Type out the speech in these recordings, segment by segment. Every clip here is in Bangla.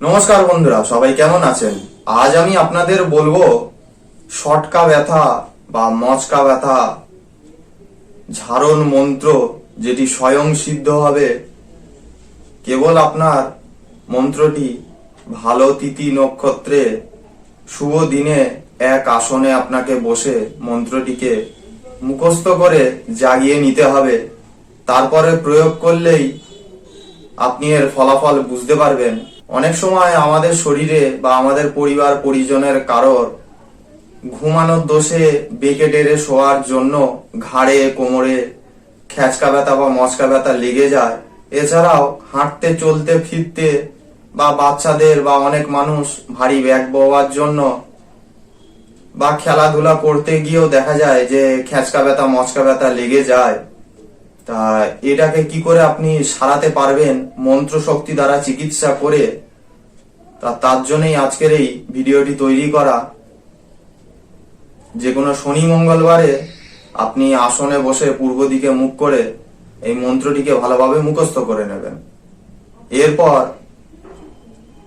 নমস্কার বন্ধুরা, সবাই কেমন আছেন? আজ আমি আপনাদের বলব, শটকা ব্যথা বা মচকা ব্যথা, ঝাড়ন মন্ত্র যেটি স্বয়ং সিদ্ধ হবে, কেবল আপনার মন্ত্রটি ভালো তিথি নক্ষত্রে শুভ দিনে এক আসনে আপনাকে বসে মন্ত্রটিকে মুখস্থ করে জাগিয়ে নিতে হবে। তারপরে প্রয়োগ করলেই আপনি এর ফলাফল বুঝতে পারবেন। অনেক সময় আমাদের শরীরে বা আমাদের পরিবার, পরিজনের কারোর ঘুমানোর দোষে বেঁকে টেরে শোয়ার জন্য ঘাড়ে, কোমরে খ্যাচকা ব্যথা বা মচকা ব্যথা লেগে যায়। এছাড়াও হাঁটতে, চলতে, ফিরতে বা বাচ্চাদের বা অনেক মানুষ ভারী ব্যাগ বওয়ার জন্য বা খেলাধুলা করতে গিয়েও দেখা যায় যে খ্যাচকা ব্যথা, মচকা ব্যথা লেগে যায়। তা এটাকে কি করে আপনি সারাতে পারবেন মন্ত্র শক্তি দ্বারা চিকিৎসা করে? তা তার জন্যই আজকের এই ভিডিওটি তৈরি করা। যে কোনো শনি মঙ্গলবারে আপনি আসনে বসে পূর্ব দিকে মুখ করে এই মন্ত্রটিকে ভালোভাবে মুখস্থ করে নেবেন। এরপর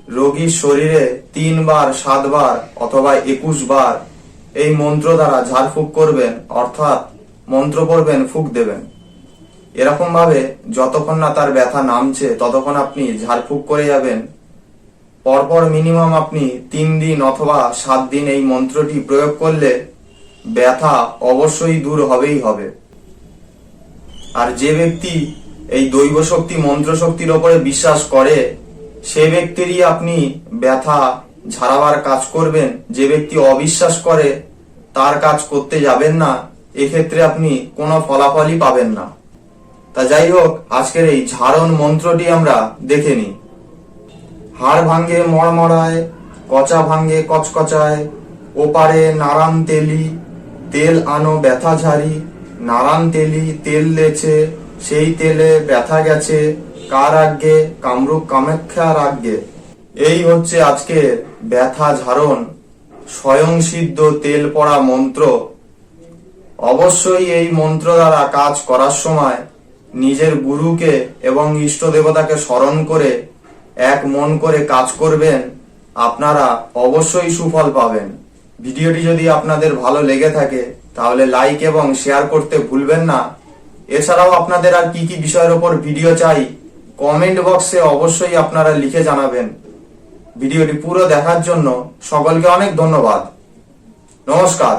রোগীর শরীরে তিনবার, সাতবার অথবা একুশ বার এই মন্ত্র দ্বারা ঝাড়ফুঁক করবেন, অর্থাৎ মন্ত্র পড়বেন, ফুক দেবেন। এরকম ভাবে যতক্ষণ না তার ব্যথা নামছে, ততক্ষণ আপনি ঝাড়ফুঁক করে যাবেন। পরপর মিনিমাম আপনি তিন দিন অথবা সাত দিন এই মন্ত্রটি প্রয়োগ করলে ব্যথা অবশ্যই দূর হবেই হবে। আর যে ব্যক্তি এই দৈব শক্তি মন্ত্র শক্তির ওপরে বিশ্বাস করে, সে ব্যক্তিরই আপনি ব্যথা ঝাড়াবার কাজ করবেন। যে ব্যক্তি অবিশ্বাস করে, তার কাজ করতে যাবেন না। এক্ষেত্রে আপনি কোনো ফলাফলই পাবেন না। তা যাই হোক আজকের এই ঝাড়ন মন্ত্রটি আমরা দেখে নিই। হাড় ভাঙ্গে মড়মড়ায়, কচা ভাঙ্গে কচকচায়, ওপারে নারান তেলি, তেল আনো ব্যথা ঝাড়ি, নারান তেলি তেল লেছে, সেই তেলে ব্যথা গেছে, কার আজ্ঞে, কামরূপ কামাখ্যার আজ্ঞে। এই হচ্ছে আজকের ব্যথা ঝাড়ন, স্বয়ং সিদ্ধ তেল পড়া মন্ত্র। অবশ্যই এই মন্ত্র দ্বারা কাজ করার সময় নিজের গুরুকে এবং ইষ্ট দেবতাকে স্মরণ করে এক মন করে কাজ করবেন, আপনারা অবশ্যই সুফল পাবেন। ভিডিওটি যদি আপনাদের ভালো লেগে থাকে, তাহলে লাইক এবং শেয়ার করতে ভুলবেন না। এছাড়াও আপনাদের আর কি কি বিষয়ের ওপর ভিডিও চাই কমেন্ট বক্সে অবশ্যই আপনারা লিখে জানাবেন। ভিডিওটি পুরো দেখার জন্য সকলকে অনেক ধন্যবাদ। নমস্কার।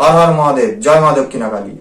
হর হর মহাদেব। জয় মা দক্ষিণাকালী।